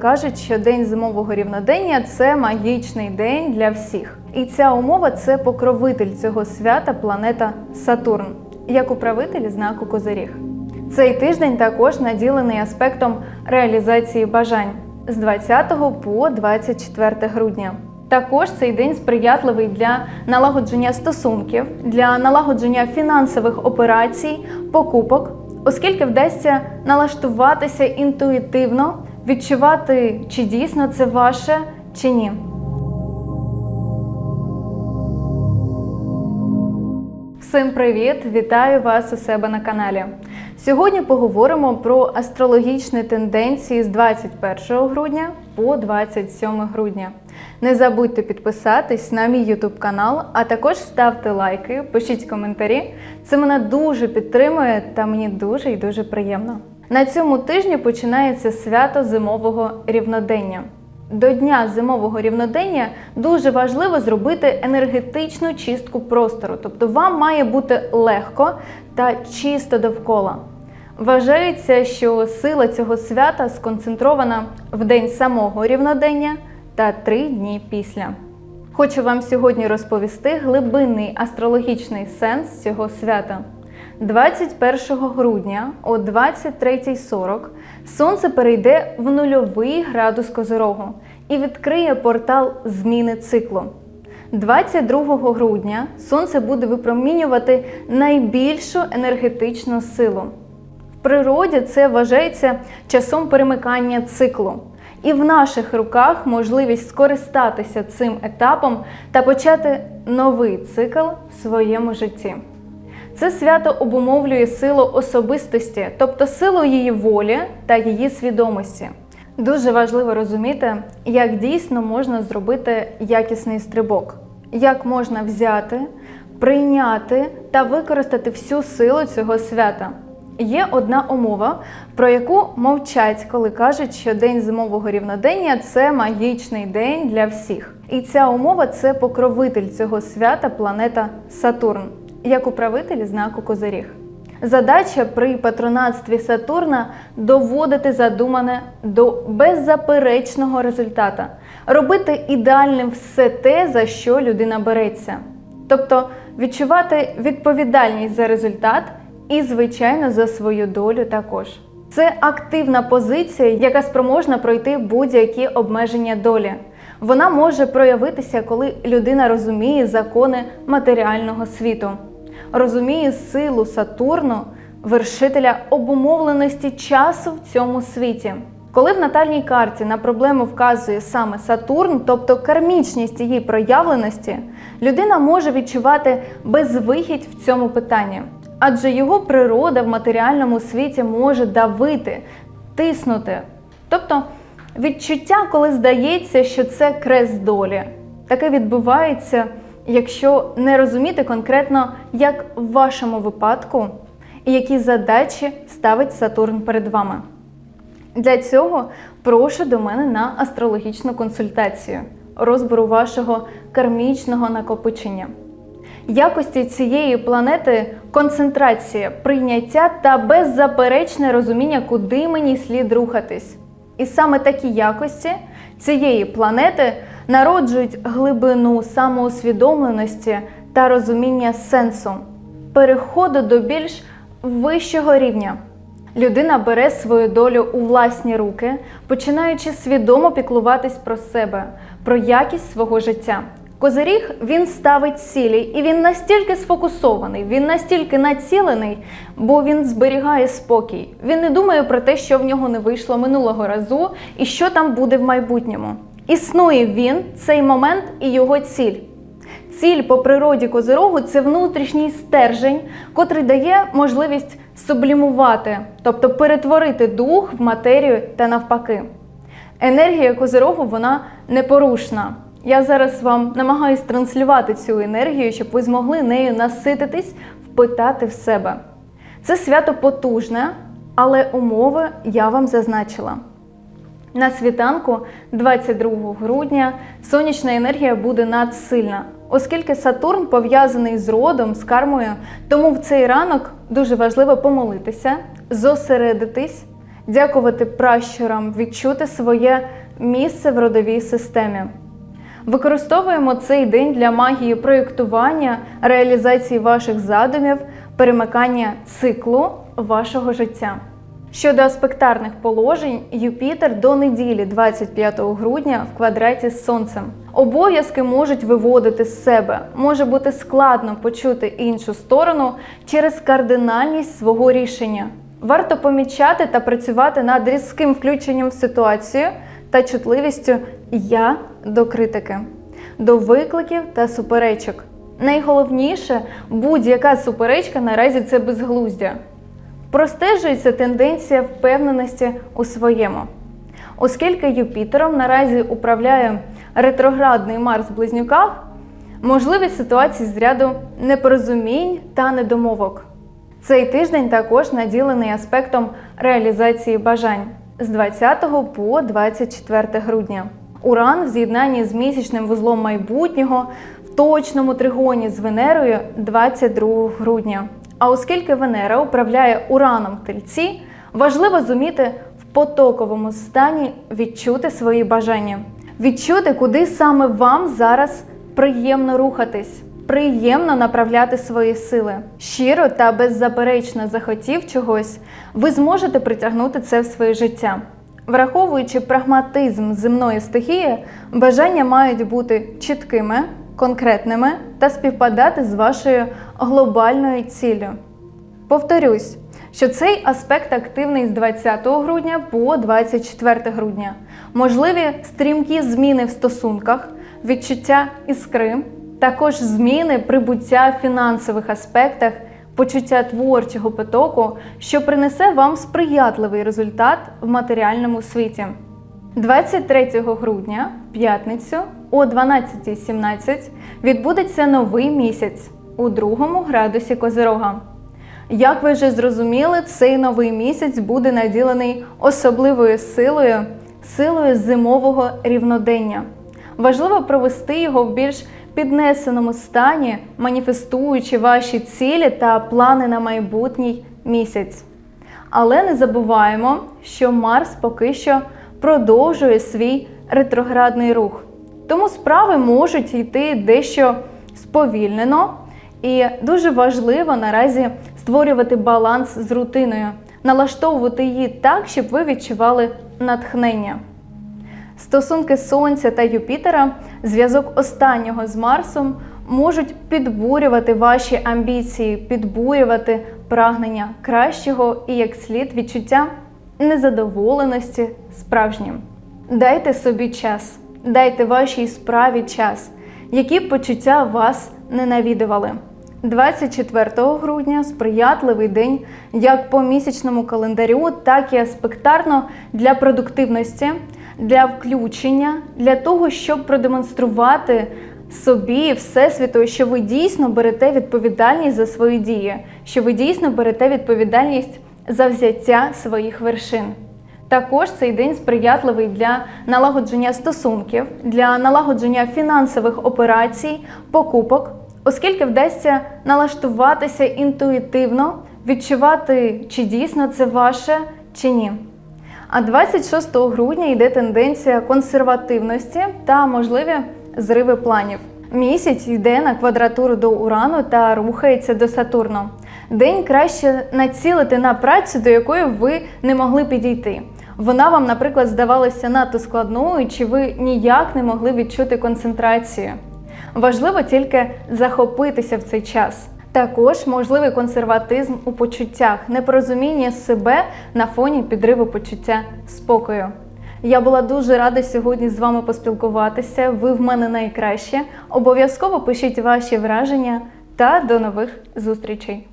Кажуть, що день зимового рівнодення це магічний день для всіх. І ця умова це покровитель цього свята планета Сатурн, як управитель знаку Козиріг. Цей тиждень також наділений аспектом реалізації бажань з 20 по 24 грудня. Також цей день сприятливий для налагодження стосунків, для налагодження фінансових операцій, покупок, оскільки вдасться налаштуватися інтуїтивно, відчувати, чи дійсно це ваше, чи ні. Всім привіт! Вітаю вас у себе на каналі. Сьогодні поговоримо про астрологічні тенденції з 21 грудня по 27 грудня. Не забудьте підписатись на мій YouTube канал, а також ставте лайки, пишіть коментарі. Це мене дуже підтримує та мені дуже і дуже приємно. На цьому тижні починається свято зимового рівнодення. До дня зимового рівнодення дуже важливо зробити енергетичну чистку простору, тобто вам має бути легко та чисто довкола. Вважається, що сила цього свята сконцентрована в день самого рівнодення та три дні після. Хочу вам сьогодні розповісти глибинний астрологічний сенс цього свята. 21 грудня о 23.40 Сонце перейде в нульовий градус Козирогу і відкриє портал зміни циклу. 22 грудня Сонце буде випромінювати найбільшу енергетичну силу. В природі це вважається часом перемикання циклу. І в наших руках можливість скористатися цим етапом та почати новий цикл в своєму житті. Це свято обумовлює силу особистості, тобто силу її волі та її свідомості. Дуже важливо розуміти, як дійсно можна зробити якісний стрибок, як можна взяти, прийняти та використати всю силу цього свята. Є одна умова, про яку мовчать, коли кажуть, що день зимового рівнодення це магічний день для всіх. І ця умова це покровитель цього свята планета Сатурн, як управитель знаку Козиріг. Задача при патронатстві Сатурна доводити задумане до беззаперечного результата, робити ідеальним все те, за що людина береться, тобто відчувати відповідальність за результат і, звичайно, за свою долю також. Це активна позиція, яка спроможна пройти будь-які обмеження долі. Вона може проявитися, коли людина розуміє закони матеріального світу, розуміє силу Сатурну, вершителя обумовленості часу в цьому світі. Коли в натальній карті на проблему вказує саме Сатурн, тобто кармічність її проявленості, людина може відчувати безвихідь в цьому питанні, адже його природа в матеріальному світі може давити, тиснути. Тобто відчуття, коли здається, що це крест долі. Таке відбувається, якщо не розуміти конкретно, як в вашому випадку і які задачі ставить Сатурн перед вами. Для цього прошу до мене на астрологічну консультацію, розбору вашого кармічного накопичення. Якості цієї планети концентрація, прийняття та беззаперечне розуміння, куди мені слід рухатись. І саме такі якості цієї планети народжують глибину самоусвідомленості та розуміння сенсу, переходу до більш вищого рівня. Людина бере свою долю у власні руки, починаючи свідомо піклуватись про себе, про якість свого життя. Козиріг він ставить цілі, і він настільки сфокусований, він настільки націлений, бо він зберігає спокій. Він не думає про те, що в нього не вийшло минулого разу і що там буде в майбутньому. Існує він, цей момент і його ціль. Ціль по природі козирогу це внутрішній стержень, котрий дає можливість сублімувати, тобто перетворити дух в матерію та навпаки. Енергія козирогу вона непорушна. Я зараз вам намагаюсь транслювати цю енергію, щоб ви змогли нею насититись, впитати в себе. Це свято потужне, але умови я вам зазначила. На світанку 22 грудня сонячна енергія буде надсильна, оскільки Сатурн пов'язаний з родом, з кармою, тому в цей ранок дуже важливо помолитися, зосередитись дякувати пращурам, відчути своє місце в родовій системі. Використовуємо цей день для магії проєктування, реалізації ваших задумів, перемикання циклу вашого життя. Щодо аспектарних положень, Юпітер до неділі 25 грудня в квадраті з Сонцем. Обов'язки можуть виводити з себе, може бути складно почути іншу сторону через кардинальність свого рішення. Варто помічати та працювати над різким включенням в ситуацію та чутливістю я до критики, до викликів та суперечок. Найголовніше, будь-яка суперечка наразі це безглуздя. Простежується тенденція впевненості у своєму. Оскільки Юпітером наразі управляє ретроградний Марс в близнюках, можливі ситуації з ряду непорозумінь та недомовок. Цей тиждень також наділений аспектом реалізації бажань з 20 по 24 грудня. Уран в з'єднанні з місячним вузлом майбутнього в точному тригоні з Венерою 22 грудня. А оскільки Венера управляє ураном в тельці, важливо зуміти в потоковому стані відчути свої бажання, відчути, куди саме вам зараз приємно рухатись, приємно направляти свої сили. Щиро та беззаперечно захотів чогось, ви зможете притягнути це в своє життя. Враховуючи прагматизм земної стихії, бажання мають бути чіткими, конкретними та співпадати з вашою глобальною ціллю. Повторюсь, що цей аспект активний з 20 грудня по 24 грудня. Можливі стрімкі зміни в стосунках, відчуття іскри, також зміни прибуття в фінансових аспектах, почуття творчого потоку, що принесе вам сприятливий результат в матеріальному світі. 23 грудня, в п'ятницю о 12.17 відбудеться новий місяць у другому градусі Козирога. Як ви вже зрозуміли, цей новий місяць буде наділений особливою силою, силою зимового рівнодення. Важливо провести його в більш піднесеному стані, маніфестуючи ваші цілі та плани на майбутній місяць. Але не забуваємо, що Марс поки що продовжує свій ретроградний рух. Тому справи можуть йти дещо сповільнено, і дуже важливо наразі створювати баланс з рутиною, налаштовувати її так, щоб ви відчували натхнення. Стосунки Сонця та Юпітера, зв'язок останнього з Марсом можуть підбурювати ваші амбіції, підбурювати прагнення кращого і як слід відчуття незадоволеності справжнім. Дайте собі час, дайте вашій справі час, які почуття вас не навідували. 24 грудня сприятливий день як по місячному календарю, так і аспектарно для продуктивності, для включення, для того, щоб продемонструвати собі всесвіту, що ви дійсно берете відповідальність за свої дії, що ви дійсно берете відповідальність за взяття своїх вершин. Також цей день сприятливий для налагодження стосунків, для налагодження фінансових операцій, покупок, оскільки вдасться налаштуватися інтуїтивно, відчувати, чи дійсно це ваше, чи ні. А 26 грудня йде тенденція консервативності та можливі зриви планів. Місяць йде на квадратуру до Урану та рухається до Сатурну. День краще націлити на працю, до якої ви не могли підійти. Вона вам, наприклад, здавалася надто складною, чи ви ніяк не могли відчути концентрацію. Важливо тільки захопитися в цей час. Також можливий консерватизм у почуттях, непорозуміння себе на фоні підриву почуття спокою. Я була дуже рада сьогодні з вами поспілкуватися. Ви в мене найкраще. Обов'язково пишіть ваші враження та до нових зустрічей.